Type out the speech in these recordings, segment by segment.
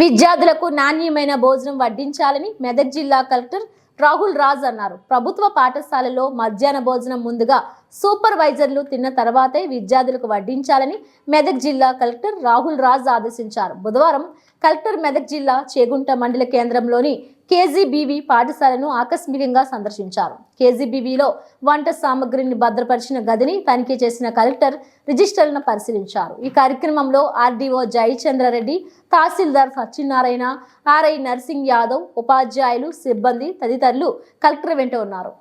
విద్యార్థులకు నాణ్యమైన భోజనం వడ్డించాలని మెదక్ జిల్లా కలెక్టర్ రాహుల్ రాజ్ అన్నారు. ప్రభుత్వ పాఠశాలలో మధ్యాహ్న భోజనం ముందుగా సూపర్వైజర్లు తిన్న తర్వాతే విద్యార్థులకు వడ్డించాలని మెదక్ జిల్లా కలెక్టర్ రాహుల్ రాజ్ ఆదేశించారు. బుధవారం కలెక్టర్ మెదక్ జిల్లా చేగుంట మండల కేంద్రంలోని కేజీబీవీ పాఠశాలను ఆకస్మికంగా సందర్శించారు. కేజీబీవీలో వంట సామగ్రిని భద్రపరిచిన గదిని తనిఖీ చేసిన కలెక్టర్ రిజిస్టర్లను పరిశీలించారు. ఈ కార్యక్రమంలో ఆర్డీఓ జయచంద్రారెడ్డి తహసీల్దార్ సత్యనారాయణ ఆర్ఐ నర్సింగ్ యాదవ్ ఉపాధ్యాయులు సిబ్బంది తదితరులు కలెక్టర్ వెంట ఉన్నారు.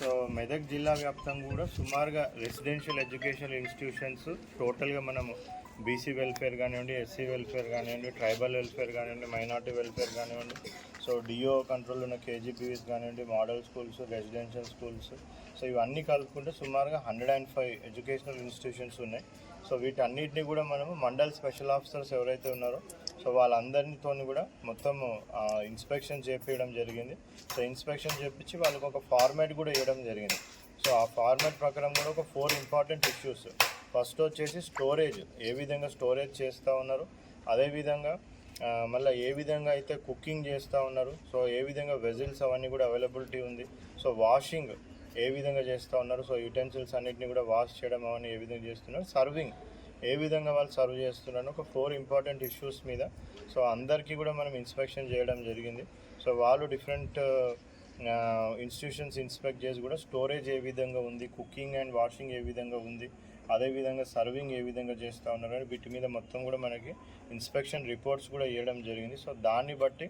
సో మెదక్ జిల్లా వ్యాప్తంగా కూడా సుమారుగా రెసిడెన్షియల్ ఎడ్యుకేషన్ ఇన్స్టిట్యూషన్స్ టోటల్గా మనము బీసీ వెల్ఫేర్ కానివ్వండి ఎస్సీ వెల్ఫేర్ కానివ్వండి ట్రైబల్ వెల్ఫేర్ కానివ్వండి మైనార్టీ వెల్ఫేర్ కానివ్వండి. సో డిఓ కంట్రోల్ ఉన్న కేజీపీవీస్ కానివ్వండి model schools residential schools so ఇవన్నీ కలుపుకుంటే సుమారుగా hundred and five educational institutions ఉన్నాయి. సో వీటన్నిటిని కూడా మనము మండల్ స్పెషల్ ఆఫీసర్స్ ఎవరైతే ఉన్నారో సో వాళ్ళందరితో కూడా మొత్తం ఇన్స్పెక్షన్ చేపించడం జరిగింది. సో ఇన్స్పెక్షన్ చేపించి వాళ్ళకి ఒక ఫార్మాట్ కూడా ఇవ్వడం జరిగింది. సో ఆ ఫార్మాట్ ప్రకారం కూడా ఒక ఫోర్ ఇంపార్టెంట్ ఇష్యూస్ ఫస్ట్ వచ్చేసి స్టోరేజ్ ఏ విధంగా స్టోరేజ్ చేస్తూ ఉన్నారు అదేవిధంగా మళ్ళీ ఏ విధంగా అయితే కుకింగ్ చేస్తూ ఉన్నారు సో ఏ విధంగా వెజిల్స్ అవన్నీ కూడా అవైలబిలిటీ ఉంది సో వాషింగ్ ఏ విధంగా చేస్తూ ఉన్నారు సో యూటెన్సిల్స్ అన్నిటిని కూడా వాష్ చేయడం అవన్నీ ఏ విధంగా చేస్తున్నారు సర్వింగ్ ఏ విధంగా వాళ్ళు సర్వ్ చేస్తున్నారు ఒక ఫోర్ ఇంపార్టెంట్ ఇష్యూస్ మీద సో అందరికీ కూడా మనం ఇన్స్పెక్షన్ చేయడం జరిగింది సో వాళ్ళు డిఫరెంట్ ఇన్స్టిట్యూషన్స్ ఇన్స్పెక్ట్ చేసి కూడా స్టోరేజ్ ఏ విధంగా ఉంది కుకింగ్ అండ్ వాషింగ్ ఏ విధంగా ఉంది అదేవిధంగా సర్వింగ్ ఏ విధంగా చేస్తూ ఉన్నారు అని వీటి మీద మొత్తం కూడా మనకి ఇన్స్పెక్షన్ రిపోర్ట్స్ కూడా ఇవ్వడం జరిగింది. సో దాన్ని బట్టి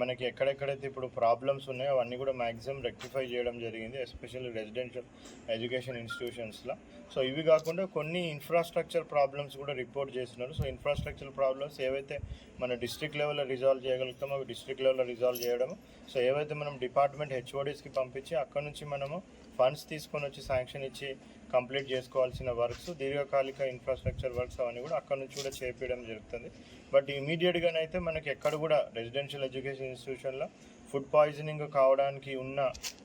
మనకి ఎక్కడెక్కడైతే ఇప్పుడు ప్రాబ్లమ్స్ ఉన్నాయో అవన్నీ కూడా మ్యాక్సిమం రెక్టిఫై చేయడం జరిగింది ఎస్పెషల్లీ రెసిడెన్షియల్ ఎడ్యుకేషన్ ఇన్స్టిట్యూషన్స్లో సో ఇవి కాకుండా కొన్ని ఇన్ఫ్రాస్ట్రక్చర్ ప్రాబ్లమ్స్ కూడా రిపోర్ట్ చేస్తున్నారు. సో ఇన్ఫ్రాస్ట్రక్చర్ ప్రాబ్లమ్స్ ఏవైతే మన డిస్ట్రిక్ట్ లెవెల్లో రిజాల్వ్ చేయగలుగుతామో అవి డిస్ట్రిక్ట్ లెవెల్లో రిజాల్వ్ చేయడం సో ఏవైతే మనం డిపార్ట్మెంట్ హెచ్ఓడీస్కి పంపించి అక్కడ నుంచి మనము ఫండ్స్ తీసుకొని వచ్చి శాంక్షన్ ఇచ్చి కంప్లీట్ చేసుకోవాల్సిన వర్క్స్ దీర్ఘకాలిక ఇన్ఫ్రాస్ట్రక్చర్ వర్క్స్ అవన్నీ కూడా అక్కడ నుంచి కూడా చేపించడం జరుగుతుంది. బట్ ఇమీడియట్గానైతే మనకి ఎక్కడ కూడా రెసిడెన్షియల్ ఎడ్యుకేషన్ ఇన్స్టిట్యూషన్లో ఫుడ్ పాయిజనింగ్ కావడానికి ఉన్న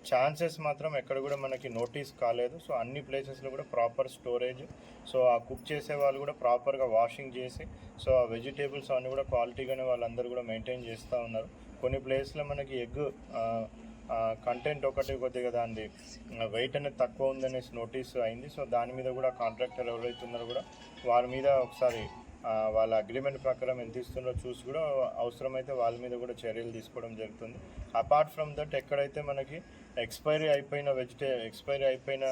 ఛాన్సెస్ మాత్రం ఎక్కడ కూడా మనకి నోటీస్ కాలేదు. సో అన్ని ప్లేసెస్లో కూడా ప్రాపర్ స్టోరేజ్ సో ఆ కుక్ చేసే వాళ్ళు కూడా ప్రాపర్గా వాషింగ్ చేసి సో ఆ వెజిటేబుల్స్ అవన్నీ కూడా క్వాలిటీగానే వాళ్ళందరూ కూడా మెయింటైన్ చేస్తూ ఉన్నారు. కొన్ని ప్లేస్లో మనకి ఎగ్ కంటెంట్ ఒకటి కొద్దిగా దాని వెయిట్ అనేది తక్కువ ఉందనేసి నోటీస్ అయింది. సో దాని మీద కూడా కాంట్రాక్టర్ ఎవరైతే ఉన్నారో కూడా వారి మీద ఒకసారి వాళ్ళ అగ్రిమెంట్ ప్రకారం ఎంత ఇస్తుందో చూసి కూడా అవసరమైతే వాళ్ళ మీద కూడా చర్యలు తీసుకోవడం జరుగుతుంది. అపార్ట్ ఫ్రమ్ దట్ ఎక్కడైతే మనకి ఎక్స్పైరీ అయిపోయిన వెజిటే ఎక్స్పైరీ అయిపోయిన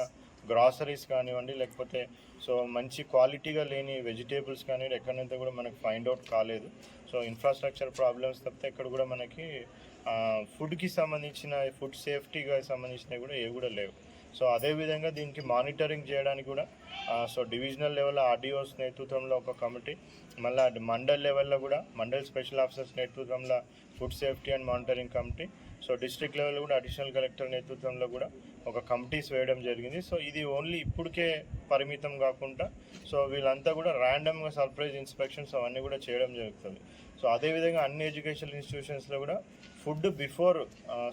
గ్రాసరీస్ కానివ్వండి లేకపోతే సో మంచి క్వాలిటీగా లేని వెజిటేబుల్స్ కానీ ఎక్కడైతే కూడా మనకు ఫైండ్ అవుట్ కాలేదు. సో ఇన్ఫ్రాస్ట్రక్చర్ ప్రాబ్లమ్స్ తప్పితే ఇక్కడ కూడా మనకి ఫుడ్కి సంబంధించిన ఫుడ్ సేఫ్టీగా సంబంధించినవి కూడా ఏవి కూడా లేవు. సో అదేవిధంగా దీనికి మానిటరింగ్ చేయడానికి కూడా సో డివిజనల్ లెవెల్లో ఆర్డీఓస్ నేతృత్వంలో ఒక కమిటీ మళ్ళీ మండల్ లెవెల్లో కూడా మండల్ స్పెషల్ ఆఫీసర్స్ నేతృత్వంలో food safety and monitoring committee so district లెవెల్లో కూడా అడిషనల్ కలెక్టర్ నేతృత్వంలో కూడా ఒక కమిటీస్ వేయడం జరిగింది. సో ఇది ఓన్లీ ఇప్పటికే పరిమితం కాకుండా సో వీళ్ళంతా కూడా ర్యాండమ్గా సర్ప్రైజ్ ఇన్స్పెక్షన్స్ అవన్నీ కూడా చేయడం జరుగుతుంది. సో అదేవిధంగా అన్ని ఎడ్యుకేషన్ ఇన్స్టిట్యూషన్స్లో కూడా food before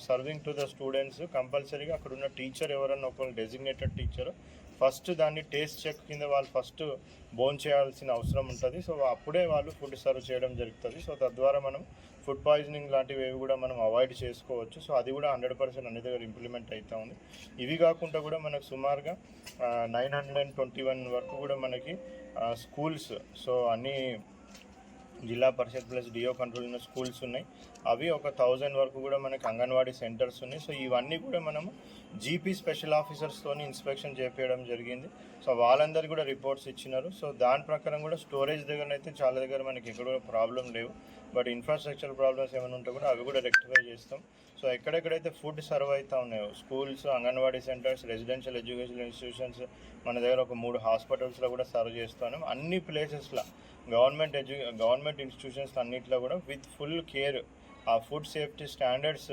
serving to the students కంపల్సరీగా అక్కడ ఉన్న టీచర్ ఎవరన్నా ఒకరు డెసిగ్నేటెడ్ టీచర్ ఫస్ట్ దాన్ని టేస్ట్ చెక్ కింద వాళ్ళు ఫస్ట్ బోన్ చేయాల్సిన అవసరం ఉంటుంది. సో అప్పుడే వాళ్ళు ఫుడ్ సర్వ్ చేయడం జరుగుతుంది. సో తద్వారా మనం ఫుడ్ పాయిజనింగ్ లాంటివి ఏవి కూడా మనం అవాయిడ్ చేసుకోవచ్చు. సో అది కూడా హండ్రెడ్ పర్సెంట్ అన్ని దగ్గర ఇంప్లిమెంట్ అవుతూ ఉంది. ఇవి కాకుండా కూడా మనకు సుమారుగా nine hundred and twenty one వరకు కూడా మనకి స్కూల్స్ సో అన్ని Zilla Parishad plus DO control ఉన్న స్కూల్స్ ఉన్నాయి. అవి ఒక థౌజండ్ వరకు కూడా మనకి అంగన్వాడీ సెంటర్స్ ఉన్నాయి. సో ఇవన్నీ కూడా మనము జీపీ స్పెషల్ ఆఫీసర్స్తో ఇన్స్పెక్షన్ చేపించడం జరిగింది. సో వాళ్ళందరికీ కూడా రిపోర్ట్స్ ఇచ్చినారు. సో దాని ప్రకారం కూడా స్టోరేజ్ దగ్గర అయితే చాలా దగ్గర మనకి ఎక్కడ కూడా ప్రాబ్లం లేవు. బట్ ఇన్ఫ్రాస్ట్రక్చర్ ప్రాబ్లమ్స్ ఏమైనా ఉంటే కూడా అవి కూడా రెక్టిఫై చేస్తాం. సో ఎక్కడెక్కడైతే ఫుడ్ సర్వ్ అవుతా ఉన్నాయో schools anganwadi centres residential education institutions మన దగ్గర ఒక మూడు హాస్పిటల్స్లో కూడా సర్వ్ చేస్తున్నాం అన్ని ప్లేసెస్లో గవర్నమెంట్ ఎడ్యు గవర్నమెంట్ ఇన్స్టిట్యూషన్స్ అన్నింటిలో కూడా విత్ ఫుల్ కేర్ ఆ ఫుడ్ సేఫ్టీ స్టాండర్డ్స్